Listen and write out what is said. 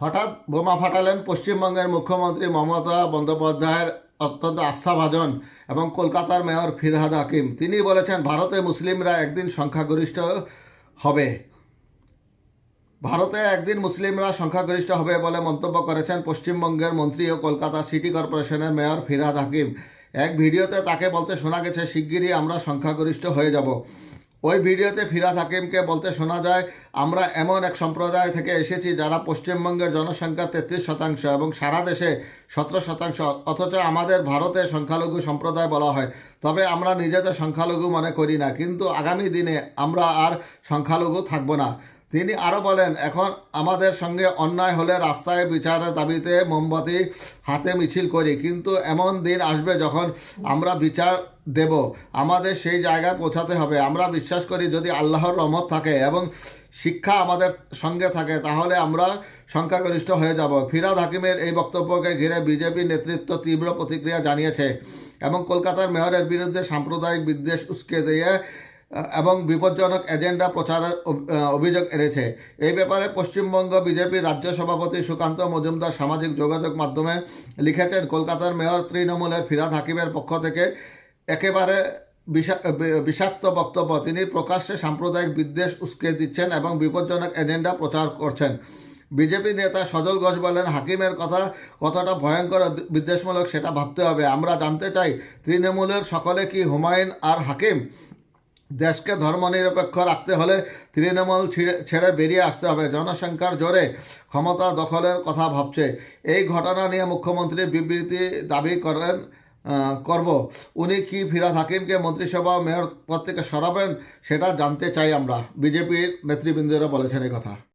হঠাৎ বোমা ফাটালেন পশ্চিমবঙ্গের মুখ্যমন্ত্রী মমতা বন্দ্যোপাধ্যায়ের অত্যন্ত আস্থাভাজন এবং কলকাতার মেয়র ফিরহাদ হাকিম। তিনি বলেছেন, ভারতে মুসলিমরা একদিন সংখ্যাগরিষ্ঠ হবে। ভারতে একদিন মুসলিমরা সংখ্যাগরিষ্ঠ হবে বলে মন্তব্য করেছেন পশ্চিমবঙ্গের মন্ত্রী ও কলকাতা সিটি কর্পোরেশনের মেয়র ফিরহাদ হাকিম। এক ভিডিওতে তাকে বলতে শোনা গেছে, শিগগিরই আমরা সংখ্যাগরিষ্ঠ হয়ে যাব। ওই ভিডিওতে ফিরাদ হাকিমকে বলতে শোনা যায়, আমরা এমন এক সম্প্রদায় থেকে এসেছি যারা পশ্চিমবঙ্গের জনসংখ্যা তেত্রিশ শতাংশ এবং সারা দেশে সতেরো শতাংশ, অথচ আমাদের ভারতে সংখ্যালঘু সম্প্রদায় বলা হয়। তবে আমরা নিজেদের সংখ্যালঘু মনে করি না, কিন্তু আগামী দিনে আমরা আর সংখ্যালঘু থাকব না। তিনি আরও বলেন, এখন আমাদের সঙ্গে অন্যায় হলে রাস্তায় বিচারের দাবিতে মোমবাতি হাতে মিছিল করি, কিন্তু এমন দিন আসবে যখন আমরা বিচার দেব। আমাদের সেই জায়গায় পৌঁছাতে হবে। আমরা বিশ্বাস করি, যদি আল্লাহর রহমত থাকে এবং শিক্ষা আমাদের সঙ্গে থাকে, তাহলে আমরা সংখ্যাগরিষ্ঠ হয়ে যাব। ফিরাদ হাকিমের এই বক্তব্যকে ঘিরে বিজেপি নেতৃত্ব তীব্র প্রতিক্রিয়া জানিয়েছে এবং কলকাতার মেয়রের বিরুদ্ধে সাম্প্রদায়িক বিদ্বেষ উস্কে দিয়ে এবং বিপজ্জনক এজেন্ডা প্রচারের অভ- অভিযোগ এনেছে। এই ব্যাপারে পশ্চিমবঙ্গ বিজেপির রাজ্য সভাপতি সুকান্ত মজুমদার সামাজিক যোগাযোগ মাধ্যমে লিখেছেন, কলকাতার মেয়র তৃণমূলের ফিরাদ হাকিমের পক্ষ থেকে একেবারে বিষা- বিষাক্ত বক্তব্য। তিনি প্রকাশ্যে সাম্প্রদায়িক বিদ্বেষ উস্কে দিচ্ছেন এবং বিপজ্জনক এজেন্ডা প্রচার করছেন। বিজেপি নেতা সজল ঘোষ বলেন, হাকিমের কথা কতটা ভয়ঙ্কর বিদ্বেষমূলক সেটা ভাবতে হবে। আমরা জানতে চাই, তৃণমূলের সকলে কি হুমায়ুন আর হাকিম? দেশকে ধর্মনিরপেক্ষ রাখতে হলে তৃণমূল ছিঁড়ে- বেরিয়ে আসতে হবে। জনসংখ্যার জোরে ক্ষমতা দখলের কথা ভাবছে। এই ঘটনা নিয়ে মুখ্যমন্ত্রী বিবৃতি দাবি করেন করব। উনি কি ফিরাদ হাকিমকে মন্ত্রিসভা মেয়র পদ থেকে সরাবেন, সেটা জানতে চাই আমরা। বিজেপির নেতৃবৃন্দরা বলেছেন এই কথা।